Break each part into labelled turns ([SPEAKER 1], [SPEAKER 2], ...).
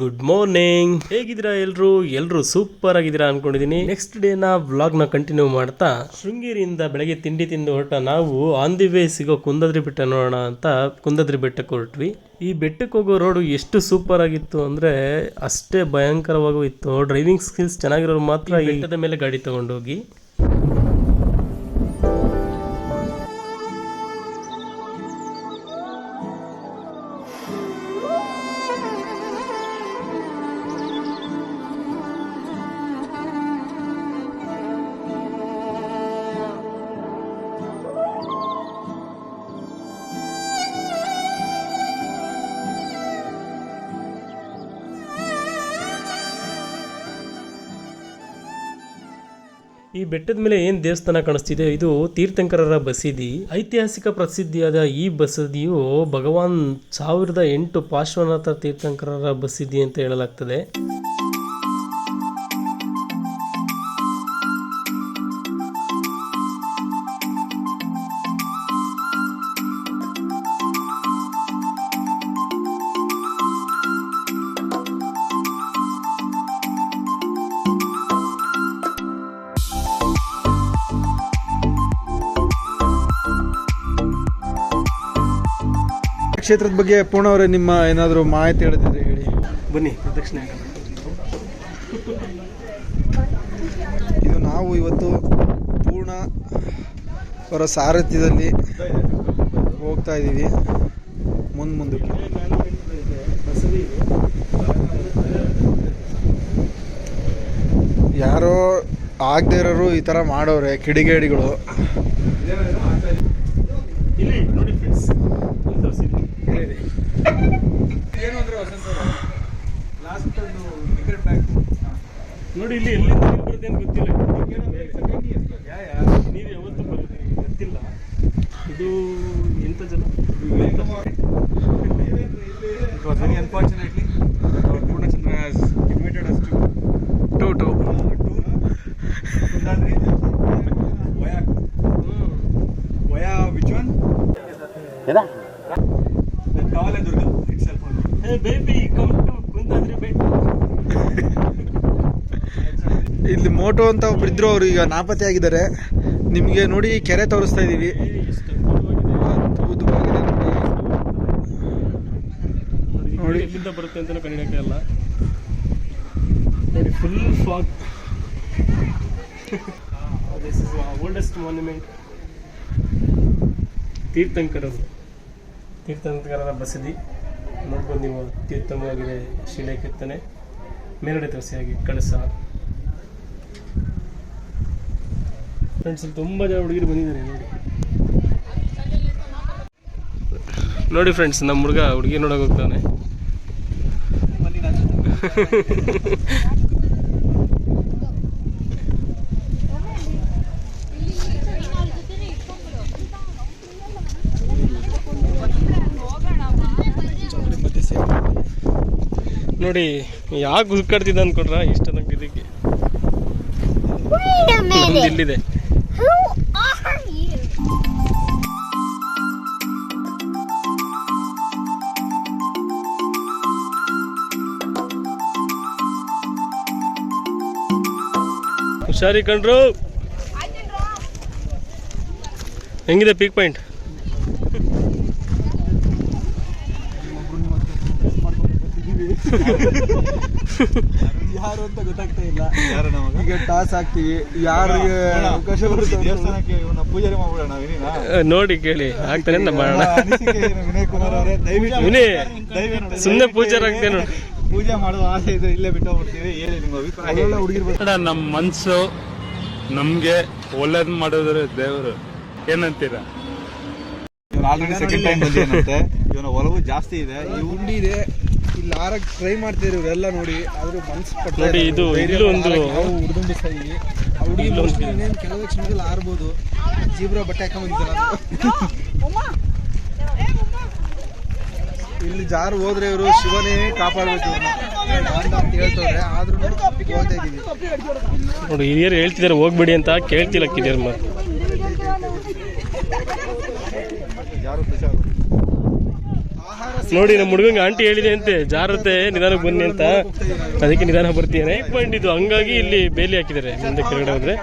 [SPEAKER 1] Good morning. ಹೇಗಿದ್ದೀರಾ ಎಲ್ಲರೂ ಎಲ್ಲರೂ ಸೂಪರ್ ಆಗಿದ್ದೀರಾ ಅನ್ಕೊಂಡಿದ್ದೀನಿ. ನೆಕ್ಸ್ಟ್ ಡೇ ನಾ ವ್ಲಾಗ್ನ ನ ಕಂಟಿನ್ಯೂ ಮಾಡ್ತಾ ಶೃಂಗೇರಿಯಿಂದ ಬೆಳಗ್ಗೆ ತಿಂಡಿ ತಿಂದು ಹೊರಟ ನಾವು ಆನ್ ದಿ ವೇ ಸಿಗೋ ಕುಂದದ್ರಿ ಬೆಟ್ಟ ನೋಡೋಣ ಅಂತ ಕುಂದದ್ರಿ ಬೆಟ್ಟಕ್ಕೆ ಹೊರಟ್ವಿ. ಈ ಬೆಟ್ಟಕ್ಕೆ ಹೋಗೋ ರೋಡು ಎಷ್ಟು ಸೂಪರ್ ಆಗಿತ್ತು ಅಂದರೆ ಅಷ್ಟೇ ಭಯಂಕರವಾಗೂ ಇತ್ತು. ಡ್ರೈವಿಂಗ್ ಸ್ಕಿಲ್ಸ್ ಚೆನ್ನಾಗಿರೋರು ಮಾತ್ರ ಈ ಬೆಟ್ಟದ ಮೇಲೆ ಗಾಡಿ ತಗೊಂಡೋಗಿ. ಈ ಬೆಟ್ಟದ ಮೇಲೆ ಏನ್ ದೇವಸ್ಥಾನ ಕಾಣಿಸ್ತಿದೆ? ಇದು ತೀರ್ಥಂಕರರ ಬಸದಿ. ಐತಿಹಾಸಿಕ ಪ್ರಸಿದ್ಧಿಯಾದ ಈ ಬಸದಿಯು ಭಗವಾನ್ ಸಾವಿರದ ಎಂಟು ಪಾರ್ಶ್ವನಾಥ ತೀರ್ಥಂಕರರ ಬಸದಿ ಅಂತ ಹೇಳಲಾಗ್ತದೆ.
[SPEAKER 2] ಕ್ಷೇತ್ರದ ಬಗ್ಗೆ ಪೂರ್ಣ ಅವರೇ ನಿಮ್ಮ ಏನಾದರೂ ಮಾಹಿತಿ ಹೇಳಿದ್ರೆ ಹೇಳಿ.
[SPEAKER 1] ಬನ್ನಿ ಪ್ರದಕ್ಷಿಣೆ.
[SPEAKER 2] ಇದು ನಾವು ಇವತ್ತು ಪೂರ್ಣ ಅವರ ಸಾರಥ್ಯದಲ್ಲಿ ಹೋಗ್ತಾ ಇದ್ದೀವಿ. ಮುಂದೆ ಮುಂದಕ್ಕೆ. ಯಾರೋ ಆಗದೆ ಇರೋರು ಈ ಥರ ಮಾಡೋರೆ ಕಿಡಿಗೇಡಿಗಳು.
[SPEAKER 1] ಇಲ್ಲಿ ಟಿಕೆಟ್ ಫ್ರೆಂಡ್ಸ್ ನೋಡಿ ಇಲ್ಲಿ ಎಲ್ಲಿಂದ ಗೊತ್ತಿಲ್ಲ ಬರುತ್ತೆ ಅಂತ ಗೊತ್ತಿಲ್ಲ. ನೀರು ಯಾವತ್ತೂ ಬರುತ್ತೆ ಗೊತ್ತಿಲ್ಲ. ಇದು ಎಂತ ಜನ?
[SPEAKER 3] It
[SPEAKER 2] ಇಲ್ಲಿ ಮೋಟೋ ಅಂತ ಒಬ್ರು ಇದ್ರು ಅವ್ರು ಈಗ ನಾಪತ್ತೆ ಆಗಿದ್ದಾರೆ. ನಿಮಗೆ ನೋಡಿ ಕೆರೆ ತೋರಿಸ್ತಾ ಇದ್ದೀವಿ ನೋಡಿ.
[SPEAKER 1] ಎಲ್ಲಿಂದ ಬರುತ್ತೆ ಅಂತ ಕಂಡಿಡಕ್ಕೆ ಅಲ್ಲ. ನೋಡಿ full fog this is oldest monument ತೀರ್ಥಂಕರರು. ತೀರ್ಥಂಕರರ ಬಸದಿ. ನೋಡ್ಬೋದು ನೀವು ಅತ್ಯುತ್ತಮವಾಗಿದೆ ಶಿಲೆ ಕೆತ್ತನೆ. ಮೇಲ್ಗಡೆ ತೋರಿಸಿ ಹಾಗೆ ಕಳಸ. ಫ್ರೆಂಡ್ಸ್ ಇಲ್ಲಿ ತುಂಬ ಜನ ಹುಡುಗಿರು ಬಂದಿದ್ದಾರೆ ನೋಡಿ. ನೋಡಿ ಫ್ರೆಂಡ್ಸ್ ನಮ್ಮ ಹುಡುಗ ಹುಡುಗಿ ನೋಡೋಕೆ ಹೋಗ್ತಾನೆ. ನೋಡಿ ಯಾಕೆ ಹುಡ್ಕಾಡ್ತಿದ್ದ ಅನ್ಕೊಡ್ರ ಇಷ್ಟ ನಂಗೆ ಇದಕ್ಕೆ. ಇಲ್ಲಿದೆ. ಹುಷಾರಿ ಕಂಡ್ರು ಹೆಂಗಿದೆ ಪೀಕ್ ಪಾಯಿಂಟ್
[SPEAKER 2] ಯಾರು ಅಂತ ಗೊತ್ತಾಗ್ತಾ ಇಲ್ಲ? ಈಗ ಟಾಸ್ ಹಾಕ್ತಿವಿ. ಯಾರಿಗೆ
[SPEAKER 3] ನೋಡ,
[SPEAKER 2] ಅವಕಾಶ
[SPEAKER 3] ಈ
[SPEAKER 2] ಬರುತ್ತೆ
[SPEAKER 3] ದೇವಸ್ಥಾನಕ್ಕೆ ಇವನ್ನ ಪೂಜಾರಿ ಮಾಡ್ಬಿಡೋಣ
[SPEAKER 1] ನೋಡಿ ಕೇಳಿ ಆಗ್ತಾನೆ ಅಂತ ಮಾಡೋಣ.
[SPEAKER 3] ವಿನಯ್ ಕುಮಾರ್ ಅವರೇ? ದಯವಿಟ್ಟು
[SPEAKER 1] ವಿನಯ್,
[SPEAKER 3] ದಯವಿಟ್ಟು
[SPEAKER 1] ಸುಮ್ನೆ ಪೂಜಾರಾಗ್ತೀಯ ನೋಡು.
[SPEAKER 3] ಪೂಜೆ ಮಾಡುವ ಆಸೆ ಇದೆ ಇಲ್ಲೇ ಬಿಟ್ಟು ಹೋಗ್ಬಿಡ್ತೀವಿ. ಹೇಳಿ ನಿಮ್ಮ ಅಭಿಪ್ರಾಯ
[SPEAKER 2] ಒಳ್ಳೊಳ್ಳೆ ಹುಡುಗಿರ್
[SPEAKER 4] ನಮ್ಮ ಮನಸ್ಸು ನಮಗೆ ಒಳ್ಳೇದು ಮಾಡಿದ್ರೆ ದೇವರು. ಏನಂತೀರ?
[SPEAKER 3] ಇವನು ಆಲ್ರೆಡಿ ಸೆಕೆಂಡ್ ಟೈಮ್ ಇವನ ಒಲವು ಜಾಸ್ತಿ ಇದೆ.
[SPEAKER 2] ಈ ಉಂಡಿ ಇದೆ. ಇಲ್ಲಿ ಆರಕ್ಕೆ ಟ್ರೈ ಮಾಡ್ತಿದ್ರು ಇವರೆಲ್ಲ ನೋಡಿ ಆದ್ರೂ ಮನ್ಸು ಪಟ್ಟಿ
[SPEAKER 1] ನೋಡಿ. ಇದು- ಇಲ್ಲೂ ಒಂದು-
[SPEAKER 2] ಆ ಹುಡುಗಿ ಕೆಲವು ಕ್ಷಣದಲ್ಲಿ ಆರ್ಬೋದು. ಜೀಬ್ರ ಬಟ್ಟೆ ಹಾಕೊಂಡ್ ಬಂದಿದ್ದಾರ ಇಲ್ಲಿ ಜಾರು ಹೋದ್ರೆ ಇವರು ಶಿವನೇ ಕಾಪಾಡ್ಬೇಕು ಇವ್ರನ್ನ ಅಂತ ಅಂತ ಹೇಳ್ತವ್ರೆ ಆದ್ರೂ ಹೋಗ್ತಾ ಇದೀವಿ
[SPEAKER 1] ನೋಡಿ ಹಿರಿಯರು ಹೇಳ್ತಿದ್ದಾರೆ ಹೋಗ್ಬೇಡಿ ಅಂತ ಕೇಳ್ತಿಲ್ಲ ಕಿರಿಯರ್ ಮಾತು
[SPEAKER 3] ಯಾರು ಪ್ರಚಾರ
[SPEAKER 2] ಆಹಾರ
[SPEAKER 1] ನೋಡಿ ನಮ್ಮ ಹುಡುಗಂಗೆ ಆಂಟಿ ಹೇಳಿದೆ ಅಂತೆ ಜಾರತ್ತೆ ನಿಧಾನಕ್ಕೆ ಬನ್ನಿ ಅಂತ ಅದಕ್ಕೆ ನಿಧಾನ ಬರ್ತೀನಿ ಪಾಯಿಂಟ್ ಇದು ಹಂಗಾಗಿ ಇಲ್ಲಿ ಬೇಲಿ ಹಾಕಿದ್ದಾರೆ ಮುಂದೆ ಕೆಳಗಡೆ ಹೋದ್ರೆ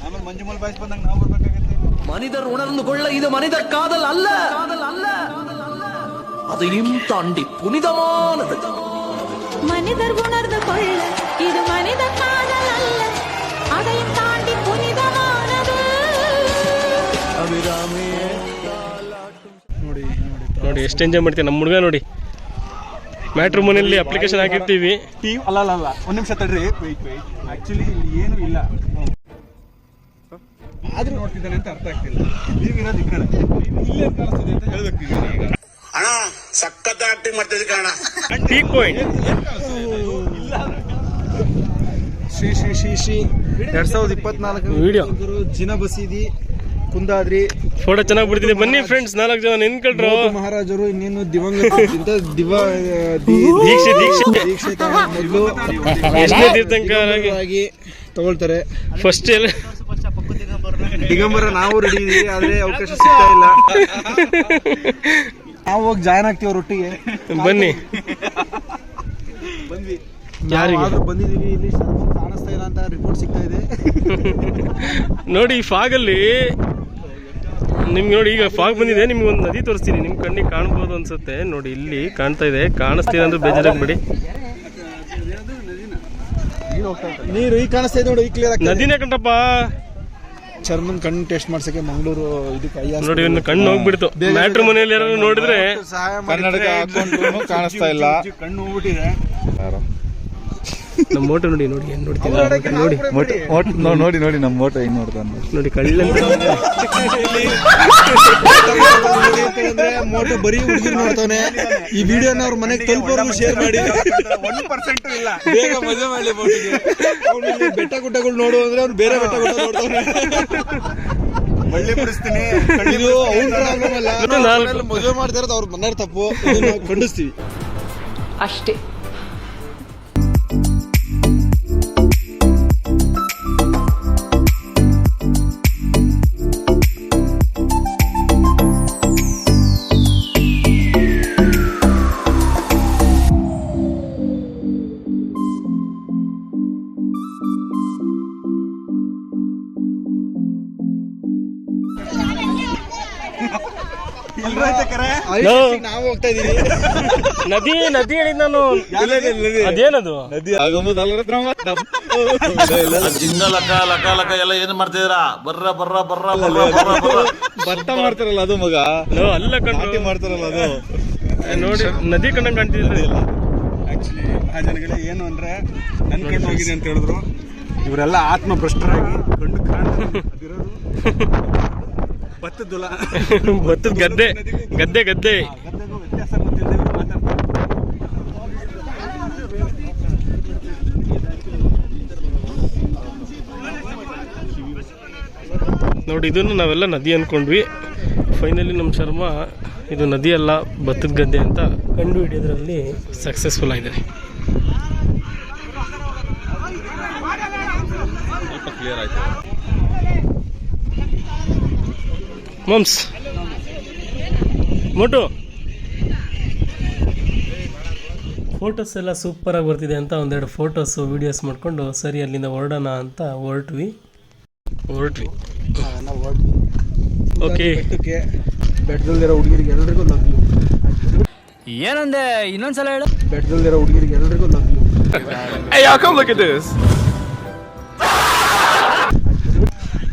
[SPEAKER 2] ಆಮೇಲೆ ಮಂಜುಮಲ್ ಬಾಯ್ಸ್ ಬಂದಾಗ ನಾವು ಬರ್ಬೇಕಾಗತ್ತೆ
[SPEAKER 5] மனிதர் உணர்ந்து கொள்ள இது மனித காதல் அல்ல அல்ல அதையும் தாண்டி புனிதமானது
[SPEAKER 6] மனிதர் உணர்ந்து கொள்ள இது மனித காதல் அல்ல அதையும் தாண்டி புனிதமானது
[SPEAKER 2] ನೋಡಿ ನೋಡಿ
[SPEAKER 1] ನೋಡಿ ಎಷ್ಟು ಎಂಜಾಯ್ ಮಾಡ್ತೀವಿ ನಮ್ಮ ಹುಡುಗ ನೋಡಿ ಮ್ಯಾಟ್ರ್ ಮನೆಯಲ್ಲಿ ಅಪ್ಲಿಕೇಶನ್ ಹಾಕಿರ್ತೀವಿ
[SPEAKER 3] ಟೀಮ್ ಅಲ್ಲ ಅಲ್ಲ ಅಲ್ಲ ಒಂದ್ ನಿಮಿಷ ತಡ್ರಿ ವೆಯ್ಟ್ ವೆಯ್ಟ್ ಆಕ್ಚುಲಿ ಇಲ್ಲಿ ಏನು ಇಲ್ಲ ಆದ್ರೂ ನೋಡ್ತಿದ್ದಾನೆ ಅಂತ ಅರ್ಥ ಆಗ್ತಿಲ್ಲ ನೀವಿರೋದು ಈ ಕಡೆ ಇಲ್ಲೇ ಕಾಣಿಸ್ತಿದೆ ಅಂತ ಹೇಳ್ಬೇಕು ಈಗ ಈಗ
[SPEAKER 7] ಅಣ್ಣ ಸಖತ್ ಆಕ್ಟಿಂಗ್ ಮಾಡ್ತಿದ್ದೆ
[SPEAKER 1] ಕಾರಣ ಪಾಯಿಂಟ್
[SPEAKER 2] ಶ್ರೀ ಶ್ರೀ ಶ್ರೀ ಶ್ರೀ. ಎರಡ್ ಸಾವಿರದ ಇಪ್ಪತ್ನಾಲ್ಕು
[SPEAKER 1] ವಿಡಿಯೋ
[SPEAKER 2] ಜಿನ ಬಸೀದಿ ಕುಂದಾದ್ರಿ.
[SPEAKER 1] ಫೋಟೋ ಚೆನ್ನಾಗಿ ಬಿಡ್ತೀನಿ ಬನ್ನಿ ಫ್ರೆಂಡ್ಸ್ ನಾಲ್ಕು ಜನ ನಿಂತ್ಕೊಳ್ರು
[SPEAKER 2] ಮಹಾರಾಜರು ಇನ್ನೇನು ದಿವಂಗತ ದಿವ ದಿ-
[SPEAKER 1] ದೀಕ್ಷೆ ದೀಕ್ಷೆ.
[SPEAKER 2] ದೀಕ್ಷೆ ಮೊದಲು
[SPEAKER 1] ಎಷ್ಟನೇ ತೀರ್ಥಂಕರ
[SPEAKER 2] ಆಗಿ ತಗೊಳ್ತಾರೆ.
[SPEAKER 1] ಫಸ್ಟ್ ಎಲ್ಲ
[SPEAKER 2] ದಿಗಂಬರ ನಾವು ರೆಡಿ ಇದೀವಿ ಆದ್ರೆ ಅವಕಾಶ ಸಿಗ್ತಾ ಇಲ್ಲ. ನಾವು ಹೋಗಿ ಜಾಯ್ನ್ ಆಗ್ತೀವಿ ರೊಟ್ಟಿಗೆ?
[SPEAKER 1] ಬನ್ನಿ.
[SPEAKER 2] ಬಂದ್ವಿ.
[SPEAKER 1] ಯಾರಿಗೆ?
[SPEAKER 2] ಬಂದಿದೀವಿ ಇಲ್ಲಿ ಕಾಣಿಸ್ತಾ ಇಲ್ಲ ಅಂತ ರಿಪೋರ್ಟ್ ಸಿಗ್ತಾ ಇದೆ.
[SPEAKER 1] ನೋಡಿ ಈ ಫಾಗಲ್ಲಿ ನಿಮ್ಗೆ ನೋಡಿ ಈಗ ಫಾಗ್ ಬಂದಿದೆ ನಿಮ್ಗೆ ಒಂದು ನದಿ ತೋರಿಸ್ತೀನಿ. ನಿಮ್ ಕಣ್ಣಿಗೆ ಕಾಣ್ಬೋದು ಅನ್ಸುತ್ತೆ. ನೋಡಿ ಇಲ್ಲಿ ಕಾಣ್ತಾ ಇದೆ. ಕಾಣಿಸ್ತಿದೆ ಅಂದ್ರೆ ಬೇಜಾರಾಗ್ಬೇಡಿ
[SPEAKER 2] ನೀರು ಈಗ ಕಾಣಿಸ್ತಾ ಇದೆ ನೋಡಿ ಈಗ ಕ್ಲಿಯರ್ ಆಗ್ತದೆ
[SPEAKER 1] ನದಿನೇ ಕಂಡಪ್ಪ
[SPEAKER 2] ಚರ್ಮನ್ ಕಣ್ಣು ಟೆಸ್ಟ್ ಮಾಡ್ಸಕ್ಕೆ ಮಂಗಳೂರು ಇದಕ್ಕೆ ಐ
[SPEAKER 1] ನೋಡಿ ಇನ್ನು ಕಣ್ಣು ಹೋಗ್ಬಿಡ್ತು. ಮ್ಯಾಟ್ರ್ ಮನೆಯಲ್ಲಿ ಯಾರು ನೋಡಿದ್ರೆ
[SPEAKER 2] ಸಹಾಯ
[SPEAKER 3] ಕನ್ನಡಕ ಹಾಕೊಂಡು ಕಾಣಿಸ್ತಾ ಇಲ್ಲ.
[SPEAKER 2] ಕಣ್ಣು ಹೋಗ್ಬಿಟ್ಟಿದೆ.
[SPEAKER 1] ನಮ್ಮ ಮೋಟರ್ ನೋಡಿ ನೋಡಿ ಏನ್ ನೋಡ್ತೀನಿ ನೋಡಿ.
[SPEAKER 3] ನೋಡಿ ನೋಡಿ ನಮ್ಮ ಮೋಟೋ ಹೆಂಗ್ ನೋಡ್ತಾನೆ.
[SPEAKER 1] ನೋಡಿ ಕಳ್ಳ
[SPEAKER 2] ಮೋಟೋ ಬರೀ ಹುಡುಗಿ ನೋಡ್ತಾನೆ. ಈ ವಿಡಿಯೋನ ಅವ್ರ ಮನೆಗೆ ತಲುಪೋರ್ಗು ಶೇರ್ ಮಾಡಿ.
[SPEAKER 3] ಒನ್ ಪರ್ಸೆಂಟ್ ಇಲ್ಲ
[SPEAKER 2] ಬೇಗ ಮಜಾ ಮಾಡಿ ಬೆಟ್ಟ ಗುಡ್ಡಗಳು ನೋಡು ಅಂದ್ರೆ ಅವ್ನು ಬೇರೆ ಬೆಟ್ಟ ಗುಡ್ಡ ನೋಡ್ತಾನೆ. ಮದುವೆ ಮಾಡ್ತಾ ಇರೋದು ಅವ್ರ ಮನೆಯವ್ರ ತಪ್ಪು. ಖಂಡಿಸ್ತೀವಿ.
[SPEAKER 6] ಅಷ್ಟೇ.
[SPEAKER 2] ನಾವು ಹೋಗ್ತಾ ಇದೀವಿ.
[SPEAKER 1] ನದಿ ನದಿ ಹೇಳಿದ್ ನಾನು. ಅದೇನದು?
[SPEAKER 7] ಜಿಂಗ ಲಕ ಲಕ ಲಕ ಎಲ್ಲ ಏನ್ ಮಾಡ್ತಿದ್ರ ಬರ್ರ ಬರ್ರ ಬರ್ರ
[SPEAKER 3] ಭತ್ತ ಮಾಡ್ತಾರಲ್ಲ ಅದು ಮಗ?
[SPEAKER 1] ಅಲ್ಲ ಕಣ್ರು
[SPEAKER 3] ಮಾಡ್ತಾರಲ್ಲ ಅದು.
[SPEAKER 1] ನೋಡಿ ನದಿ ಕಂಡಂಗ್ ಕಾಣ್ತಿದ್ರೆ
[SPEAKER 3] ಆಕ್ಚುಲಿ ಆ ಜನಗಳೇ ಏನು ಅಂದ್ರೆ ನನ್ ಕಣ್ಣು ಹೋಗಿದೆ ಅಂತ ಹೇಳಿದ್ರು. ಇವರೆಲ್ಲ ಆತ್ಮ ಭ್ರಷ್ಟರಾಗಿ ಕಣ್ಣು ಕಾಣ್ತಾರೆ ಭತ್ತದ
[SPEAKER 1] ಗದ್ದೆ. ಗದ್ದೆ ಗದ್ದೆ.
[SPEAKER 3] ಗದ್ದೆಗೂ ವ್ಯತ್ಯಾಸ ಗೊತ್ತಿಲ್ಲದೆ ಇವ್ರು ಮಾತಾಡ್ತಾರೆ
[SPEAKER 1] ನೋಡಿ ಇದನ್ನು ನಾವೆಲ್ಲ ನದಿ ಅನ್ಕೊಂಡ್ವಿ. ಫೈನಲಿ ನಮ್ಮ ಶರ್ಮ ಇದು ನದಿ ಅಲ್ಲ ಭತ್ತದ ಗದ್ದೆ ಅಂತ ಕಂಡು ಹಿಡಿಯೋದ್ರಲ್ಲಿ ಸಕ್ಸಸ್ಫುಲ್ ಆಗಿದ್ದಾರೆ
[SPEAKER 3] ಕ್ಲಿಯರ್ ಆಯ್ತು.
[SPEAKER 1] ಮಮ್ಸ್ ಮೋಟು ಫೋಟೋಸ್ ಎಲ್ಲ ಸೂಪರಾಗಿ ಬರ್ತಿದೆ ಅಂತ ಒಂದೆರಡು ಫೋಟೋಸು ವೀಡಿಯೋಸ್ ಮಾಡಿಕೊಂಡು ಸರಿ ಅಲ್ಲಿಂದ ಹೊರಡೋಣ ಅಂತ ಹೊರಟ್ವಿ. ಹೊರಟ್ವಿ. ಓಕೆ
[SPEAKER 2] ಬೆಟ್ಟದಲ್ಲಿರೋ ಹುಡುಗಿರಿಗೆ ಎಲ್ರಿಗೂ ಲವ್ ಯು
[SPEAKER 5] ಏನಂದೆ ಇನ್ನೊಂದ್ಸಲ ಹೇಳು.
[SPEAKER 2] ಬೆಟ್ಟದಲ್ಲಿರೋ ಹುಡುಗಿರಿಗೆ ಎಲ್ರಿಗೂ love you
[SPEAKER 3] Hey, y'all, come look at this.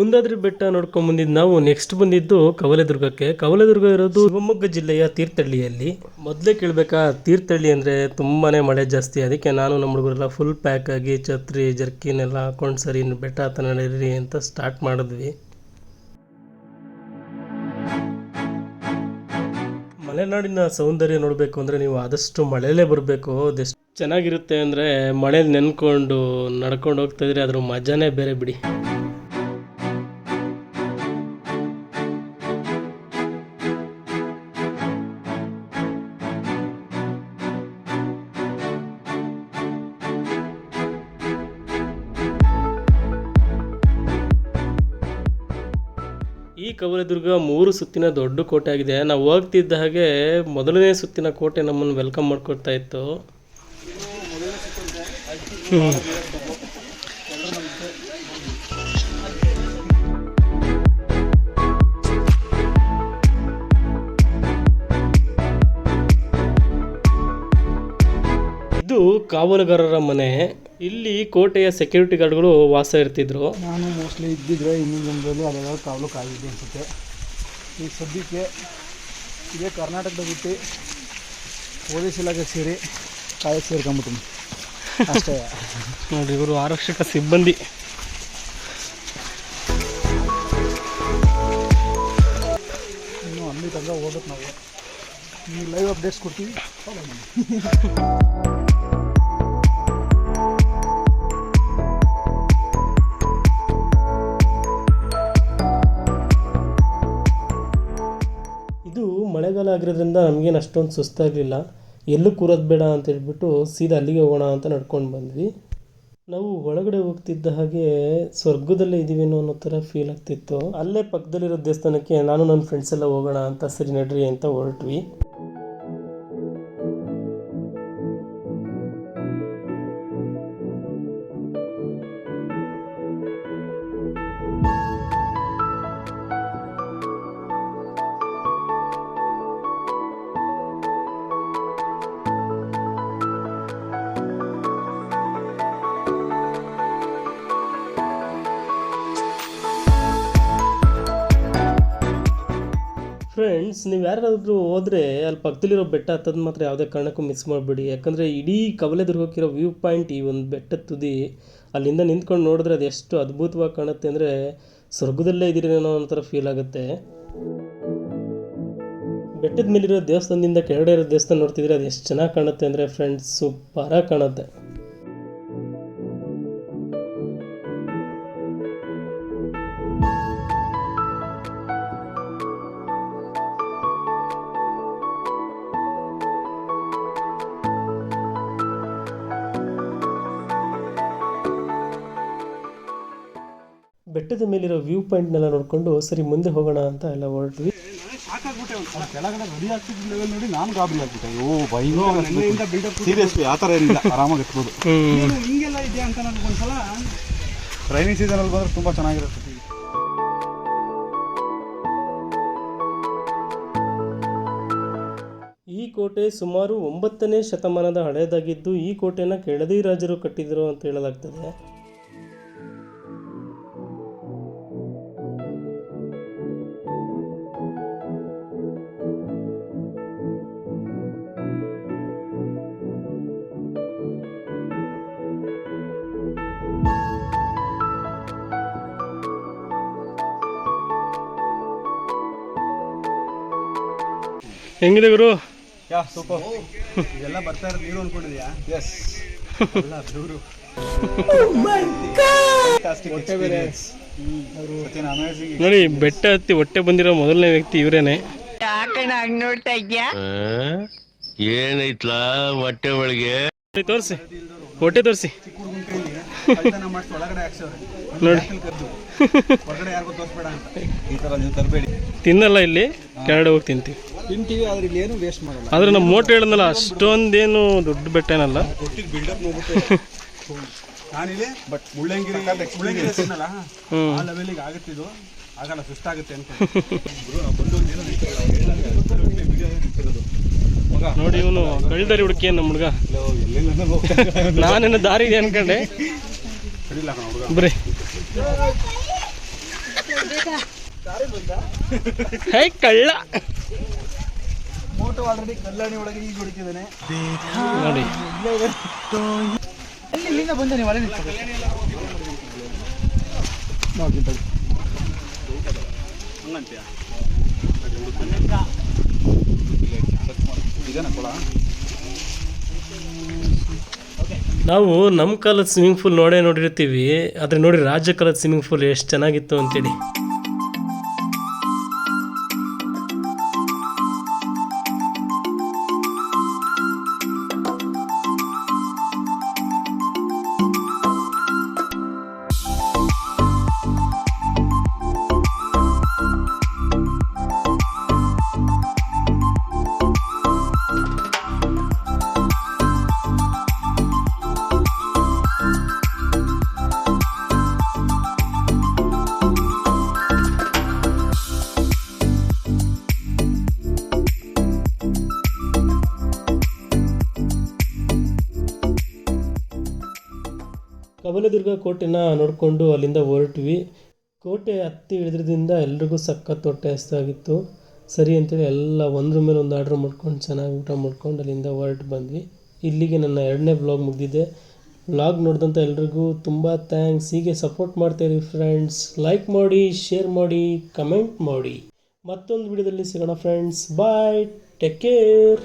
[SPEAKER 1] Kundadri ಬೆಟ್ಟ ನೋಡ್ಕೊಂಡು ಬಂದಿದ್ದು ನಾವು ನೆಕ್ಸ್ಟ್ ಬಂದಿದ್ದು ಕವಲೆದುರ್ಗಕ್ಕೆ. ಕವಲೆದುರ್ಗ ಇರೋದು ಶಿವಮೊಗ್ಗ ಜಿಲ್ಲೆಯ ತೀರ್ಥಹಳ್ಳಿಯಲ್ಲಿ. ಮೊದಲೇ ಕೇಳಬೇಕಾ, ತೀರ್ಥಹಳ್ಳಿ ಅಂದರೆ ತುಂಬಾನೇ ಮಳೆ ಜಾಸ್ತಿ. ಅದಕ್ಕೆ ನಾನು ನಮ್ಮ ಹುಡುಗರೆಲ್ಲ ಫುಲ್ ಪ್ಯಾಕ್ ಆಗಿ ಛತ್ರಿ ಜರ್ಕಿನ್ ಎಲ್ಲ ಹಾಕೊಂಡು ಸರಿ ಬೆಟ್ಟ ಹತ್ತ ನಡೀರಿ ಅಂತ ಸ್ಟಾರ್ಟ್ ಮಾಡಿದ್ವಿ. ಮಲೆನಾಡಿನ ಸೌಂದರ್ಯ ನೋಡಬೇಕು ಅಂದರೆ ನೀವು ಆದಷ್ಟು ಮಳೆಯಲ್ಲೇ ಬರಬೇಕು. ಅದೆಷ್ಟು ಚೆನ್ನಾಗಿರುತ್ತೆ ಅಂದರೆ ಮಳೆ ನೆನ್ಕೊಂಡು ನಡ್ಕೊಂಡು ಹೋಗ್ತಾ ಇದ್ರೆ ಅದ್ರ ಮಜಾನೇ ಬೇರೆ ಬಿಡಿ. ಈ ಕವಲದುರ್ಗ ಮೂರು ಸುತ್ತಿನ ದೊಡ್ಡ ಕೋಟೆ ಆಗಿದೆ. ನಾವು ಹೋಗ್ತಿದ್ದ ಹಾಗೆ ಮೊದಲನೇ ಸುತ್ತಿನ ಕೋಟೆ ನಮ್ಮನ್ನು ವೆಲ್ಕಮ್ ಮಾಡ್ಕೊಡ್ತಾ ಇತ್ತು. ಕಾವಲುಗಾರರ ಮನೆ ಇಲ್ಲಿ ಕೋಟೆಯ ಸೆಕ್ಯೂರಿಟಿ ಗಾರ್ಡ್ಗಳು ವಾಸ ಇರ್ತಿದ್ರು.
[SPEAKER 2] ನಾನು ಮೋಸ್ಟ್ಲಿ ಇದ್ದಿದ್ರೆ ಇನ್ನೊಂದು ಜನ್ಮದಲ್ಲಿ ಅಲ್ಲೆಲ್ಲ ಕಾವಲು ಕಾಯಿದೆ ಅನಿಸುತ್ತೆ. ಈಗ ಸದ್ಯಕ್ಕೆ ಇದೇ ಕರ್ನಾಟಕದ ಬಿಟ್ಟು ಪೊಲೀಸ್ ಇಲಾಖೆ ಸೇರಿ ಕಾಯಕ್ಕೆ ಸೇರ್ಕೊಂಬಿಟ್ಟಿನಿ. ಅಷ್ಟೇ.
[SPEAKER 1] ನೋಡಿ ಇವರು ಆರಕ್ಷಕ ಸಿಬ್ಬಂದಿ.
[SPEAKER 2] ಇನ್ನು ಅಲ್ಲಿ ತನಕ ಹೋಗ್ಬೇಕು ನಾವು. ನೀವು ಲೈವ್ ಅಪ್ಡೇಟ್ಸ್ ಕೊಡ್ತೀವಿ. ಫಾಲೋ ಮಾಡಿ.
[SPEAKER 1] ಆಗಿರೋದ್ರಿಂದ ನಮಗೇನು ಅಷ್ಟೊಂದು ಸುಸ್ತಾಗಲಿಲ್ಲ ಎಲ್ಲೂ ಕೂರೋದು ಬೇಡ ಅಂತ ಹೇಳ್ಬಿಟ್ಟು ಸೀದಾ ಅಲ್ಲಿಗೆ ಹೋಗೋಣ ಅಂತ ನಡ್ಕೊಂಡು ಬಂದ್ವಿ. ನಾವು ಒಳಗಡೆ ಹೋಗ್ತಿದ್ದ ಹಾಗೆ ಸ್ವರ್ಗದಲ್ಲೇ ಇದ್ದೀವೇನೋ ಅನ್ನೋ ಥರ ಫೀಲ್ ಆಗ್ತಿತ್ತು. ಅಲ್ಲೇ ಪಕ್ಕದಲ್ಲಿರೋ ದೇವಸ್ಥಾನಕ್ಕೆ ನಾನು ನನ್ನ ಫ್ರೆಂಡ್ಸ್ ಎಲ್ಲ ಹೋಗೋಣ ಅಂತ ಸರಿ ನಡ್ರಿ ಅಂತ ಹೊರಟ್ವಿ. ಫ್ರೆಂಡ್ಸ್ ನೀವು ಯಾರಾದರೂ ಹೋದರೆ ಅಲ್ಲಿ ಪಕ್ಕದಲ್ಲಿರೋ ಬೆಟ್ಟ ಹತ್ತದ ಮಾತ್ರ ಯಾವುದೇ ಕಾರಣಕ್ಕೂ ಮಿಸ್ ಮಾಡಬೇಡಿ. ಯಾಕಂದರೆ ಇಡೀ ಕವಲೆದುರ್ಗಕ್ಕಿರೋ ವ್ಯೂ ಪಾಯಿಂಟ್ ಈ ಒಂದು ಬೆಟ್ಟದ ತುದಿ ಅಲ್ಲಿಂದ ನಿಂತ್ಕೊಂಡು ನೋಡಿದ್ರೆ ಅದು ಎಷ್ಟು ಅದ್ಭುತವಾಗಿ ಕಾಣುತ್ತೆ ಅಂದರೆ ಸ್ವರ್ಗದಲ್ಲೇ ಇದ್ದೀರೇನೋ ಒಂಥರ ಫೀಲ್ ಆಗುತ್ತೆ. ಬೆಟ್ಟದ ಮೇಲಿರೋ ದೇವಸ್ಥಾನದಿಂದ ಕೆಳಗಡೆ ಇರೋ ದೇವಸ್ಥಾನ ನೋಡ್ತಿದ್ರೆ ಅದು ಎಷ್ಟು ಚೆನ್ನಾಗಿ ಕಾಣುತ್ತೆ ಅಂದರೆ ಫ್ರೆಂಡ್ಸ್ ಸೂಪರಾಗಿ ಕಾಣುತ್ತೆ. ಬೆಟ್ಟದ ಮೇಲಿರೋ ವ್ಯೂ ಪಾಯಿಂಟ್ನೆಲ್ಲ ನೋಡಿಕೊಂಡು ಸರಿ ಮುಂದೆ ಹೋಗೋಣ ಅಂತ ಎಲ್ಲ ಹೊರಟ್ವಿ.
[SPEAKER 3] ಕೆಳಗಡೆ ರೆಡಿ ಆಗ್ತಿದ್ದ ಲೆವೆಲ್ ನೋಡಿ ನಾನು ಗಾಬರಿ ಆಗ್ಬಿಟ್ಟೆ. ಓ ಬೈಕ್ ಸೀರಿಯಸ್ಲಿ ಆ ಥರ ಏನಿಲ್ಲ. ಆರಾಮಾಗಿ ಏನು ಹಿಂಗೆಲ್ಲ ಇದೆಯಾ ಅಂತ ನನಗೆ ಒಂದ್ಸಲ? ರೈನಿ ಸೀಸನಲ್ಲಿ ಬಂದ್ರೆ ತುಂಬ ಚೆನ್ನಾಗಿರುತ್ತೆ.
[SPEAKER 1] ಈ ಕೋಟೆ ಸುಮಾರು ಒಂಬತ್ತನೇ ಶತಮಾನದ ಹಳೆಯದಾಗಿದ್ದು ಈ ಕೋಟೆನ ಕೆಳದಿ ರಾಜರು ಕಟ್ಟಿದರು ಅಂತ ಹೇಳಲಾಗ್ತದೆ. ಹೆಂಗಿದೆ ಗುರು?
[SPEAKER 3] ಯಾ ಸೂಪರ್. ಇದೆಲ್ಲ ಬರ್ತಾ ಇರೋದು ನೀರು ಅನ್ಕೊಂಡಿದ್ಯಾ? ಎಸ್ ಎಲ್ಲ ದೂರು. ಹೊಟ್ಟೆ ಬೇರೆ. ಅಮೇಝಿಂಗ್
[SPEAKER 1] ನೋಡಿ ಬೆಟ್ಟ ಹತ್ತಿ ಹೊಟ್ಟೆ ಬಂದಿರೋ ಮೊದಲನೇ ವ್ಯಕ್ತಿ ಇವರೇನೆ.
[SPEAKER 7] ಏನೈತ್ಲಾ ಹೊಟ್ಟೆ ಒಳಗೆ?
[SPEAKER 1] ತೋರಿಸಿ ಹೊಟ್ಟೆ ತೋರಿಸಿ. ನೋಡಿ.
[SPEAKER 3] ಕದ್ದು ಹೊರಗಡೆ ಯಾರಿಗೂ ತೋರಿಸ್ಬೇಡ ಅಂತ. ಈ ಥರ ನೀವು ತರಬೇಡಿ.
[SPEAKER 1] ತಿನ್ನಲ್ಲ ಇಲ್ಲಿ. ಕೆಳಗಡೆ ಹೋಗಿ ತಿಂತೀವಿ.
[SPEAKER 2] ತಿಂತೀವಿ ಆದ್ರೆ ಇಲ್ಲಿ ಏನು ವೇಸ್ಟ್ ಮಾಡಲ್ಲ.
[SPEAKER 1] ಆದ್ರೆ ನಮ್ಮ ಮೋಟ್ ಹೇಳಿದ್ನಲ್ಲ ಅಷ್ಟೊಂದೇನು ದೊಡ್ಡ ಬೆಟ್ಟ ಏನಲ್ಲ
[SPEAKER 3] ಕೊಟ್ಟಿದ್ದು ಬಿಲ್ಡಪ್ ನೋಡ್ಬಿಟ್ಟು ನಾನಿಲ್ಲಿ ಬಟ್ ಮುಳ್ಳಂಗಿರಿ ಮುಳ್ಳಂಗಿರಿ ತಿನ್ನಲ್ಲ ಆ ಲೆವೆಲಿಗೆ ಇದು. ಆಗಲ್ಲ ಸುಸ್ತಾಗುತ್ತೆ ಅಂತ.
[SPEAKER 1] ನೋಡಿ ಇವನು ಕಳ್ದಾರಿ ಹುಡುಕಿ ನಮ್ಮ ಹುಡುಗ? ನಾನೇನು ದಾರಿ ಇದೆ ಅನ್ಕಂಡೆ. ಬರೀ. ಹೇ ಕಳ್ಳ.
[SPEAKER 2] ಮೋಟೋ ಆಲ್ರೆಡಿ ಕಲ್ಯಾಣಿ ಒಳಗೆ ಈಗ ಹೊಡಿತಿದ್ದಾನೆ.
[SPEAKER 1] ನೋಡಿ.
[SPEAKER 2] ಅಲ್ಲಿ ಇಲ್ಲಿಂದ ಬಂದ ನೀವು ಅಲ್ಲೇ ನೋಡಿ.
[SPEAKER 3] ಹಂಗಂತೀಯ
[SPEAKER 1] ನಾವು ನಮ್ಮ ಕಾಲದ ಸ್ವಿಮ್ಮಿಂಗ್ ಪೂಲ್ ನೋಡೇ ನೋಡಿರ್ತೀವಿ ಆದರೆ ನೋಡಿ ರಾಜ್ಯ ಕಾಲದ ಸ್ವಿಮ್ಮಿಂಗ್ ಪೂಲ್ ಎಷ್ಟು ಚೆನ್ನಾಗಿತ್ತು ಅಂತೇಳಿ. ಕಮಲದುರ್ಗ ಕೋಟೆನ ನೋಡಿಕೊಂಡು ಅಲ್ಲಿಂದ ಹೊರಟ್ವಿ. ಕೋಟೆ ಹತ್ತಿ ಇಳಿದ್ರಿಂದ ಎಲ್ರಿಗೂ ಸಖತ್ ಹೊಟ್ಟೆ ಹಸ್ತಾಗಿತ್ತು ಸರಿ ಅಂತೇಳಿ ಎಲ್ಲ ಒಂದ್ರ ಮೇಲೆ ಒಂದು ಆರ್ಡ್ರ್ ಮಾಡ್ಕೊಂಡು ಚೆನ್ನಾಗಿ ಊಟ ಮಾಡ್ಕೊಂಡು ಅಲ್ಲಿಂದ ಹೊರಟು ಬಂದ್ವಿ. ಇಲ್ಲಿಗೆ ನನ್ನ ಎರಡನೇ ಬ್ಲಾಗ್ ಮುಗಿದಿದೆ. ಬ್ಲಾಗ್ ನೋಡಿದಂಥ ಎಲ್ರಿಗೂ ತುಂಬ ಥ್ಯಾಂಕ್ಸ್ ಹೀಗೆ ಸಪೋರ್ಟ್ ಮಾಡ್ತಾಯಿರಿ ಫ್ರೆಂಡ್ಸ್ ಲೈಕ್ ಮಾಡಿ ಶೇರ್ ಮಾಡಿ ಕಮೆಂಟ್ ಮಾಡಿ. ಮತ್ತೊಂದು ವಿಡಿಯೋದಲ್ಲಿ ಸಿಗೋಣ ಫ್ರೆಂಡ್ಸ್ ಬಾಯ್ ಟೇಕ್ ಕೇರ್